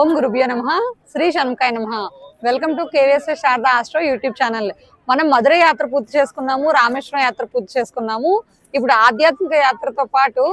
ఓం గురుభ్యో నమ. శ్రీ షణ్కాయ నమ. Welcome to KVS Sharada astro YouTube channel మనం మధుర యాత్ర పూర్తి చేసుకున్నాము రామేశ్వరం యాత్ర పూర్తి చేసుకున్నాము. ఇప్పుడు ఆధ్యాత్మిక యాత్రతో పాటు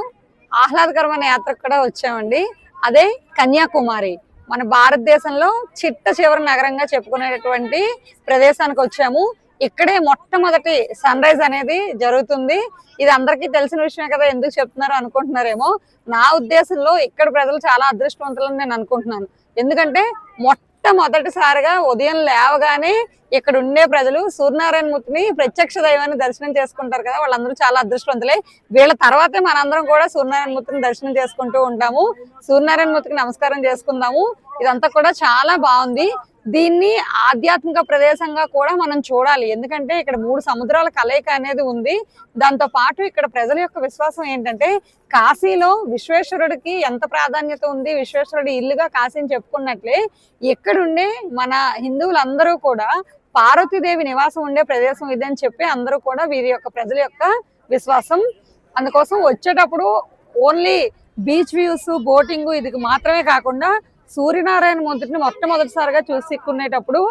ఆహ్లాదకరమైన యాత్ర కూడా వచ్చామండి. అదే కన్యాకుమారి. మన భారతదేశంలో చిట్ట చివరి నగరంగా చెప్పుకునేటటువంటి ప్రదేశానికి వచ్చాము. ఇక్కడే మొట్టమొదటి సన్ రైజ్ అనేది జరుగుతుంది. ఇది అందరికీ తెలిసిన విషయమే కదా ఎందుకు చెప్తున్నారు అనుకుంటున్నారేమో. నా ఉద్దేశంలో ఇక్కడ ప్రజలు చాలా అదృష్టవంతులని నేను అనుకుంటున్నాను. ఎందుకంటే మొట్టమొదటిసారిగా ఉదయం లేవగానే ఇక్కడ ఉండే ప్రజలు సూర్యనారాయణ మూర్తిని ప్రత్యక్ష దైవాన్ని దర్శనం చేసుకుంటారు కదా వాళ్ళందరూ చాలా అదృష్టవంతులే. వీళ్ళ తర్వాతే మనందరం కూడా సూర్యనారాయణ మూర్తిని దర్శనం చేసుకుంటూ ఉంటాము. సూర్యనారాయణ మూర్తికి నమస్కారం చేసుకుందాము. ఇదంతా కూడా చాలా బాగుంది. దీన్ని ఆధ్యాత్మిక ప్రదేశంగా కూడా మనం చూడాలి. ఎందుకంటే ఇక్కడ మూడు సముద్రాల కలయిక అనేది ఉంది. దాంతో పాటు ఇక్కడ ప్రజల యొక్క విశ్వాసం ఏంటంటే కాశీలో విశ్వేశ్వరుడికి ఎంత ప్రాధాన్యత ఉంది? విశ్వేశ్వరుడి ఇల్లుగా కాశీని చెప్పుకున్నట్లే ఇక్కడుండే మన హిందువులందరూ కూడా పార్వతీదేవి నివాసం ఉండే ప్రదేశం ఇది అని చెప్పి అందరూ కూడా వీరి యొక్క ప్రజల యొక్క విశ్వాసం. అందుకోసం వచ్చేటప్పుడు ఓన్లీ బీచ్ వ్యూస్ బోటింగ్ ఇది మాత్రమే కాకుండా సూర్యనారాయణ మూర్తిని మొట్టమొదటిసారిగా చూసిక్కునేటప్పుడు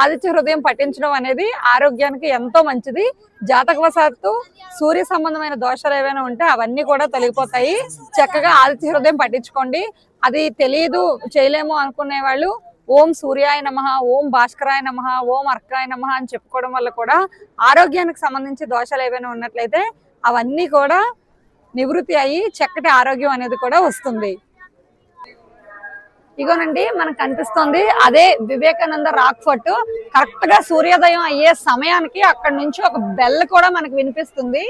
ఆదిత్య హృదయం పఠించడం అనేది ఆరోగ్యానికి ఎంతో మంచిది. జాతకవశాత్తు సూర్య సంబంధమైన దోషాలు ఏవైనా ఉంటే అవన్నీ కూడా తొలగిపోతాయి. చక్కగా ఆదిత్య హృదయం పట్టించుకోండి అది తెలియదు చేయలేము అనుకునే వాళ్ళు ఓం సూర్యాయ నమ ఓం భాస్కరాయ నమ ఓం అర్కాయ నమ అని చెప్పుకోవడం వల్ల కూడా ఆరోగ్యానికి సంబంధించి దోషాలు ఏవైనా ఉన్నట్లయితే అవన్నీ కూడా నివృత్తి అయ్యి చక్కటి ఆరోగ్యం అనేది కూడా వస్తుంది. ఇగోనండి మనకు కనిపిస్తుంది అదే వివేకానంద రాక్ ఫోర్ట్ కరెక్ట్గా సూర్యోదయం అయ్యే సమయానికి అక్కడ నుంచి ఒక బెల్ కూడా మనకు వినిపిస్తుంది.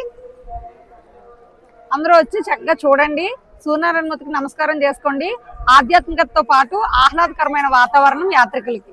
అందరూ వచ్చి చక్కగా చూడండి. సూర్యనారాయణ మూర్తికి నమస్కారం చేసుకోండి. ఆధ్యాత్మికతతో పాటు ఆహ్లాదకరమైన వాతావరణం యాత్రికులకి.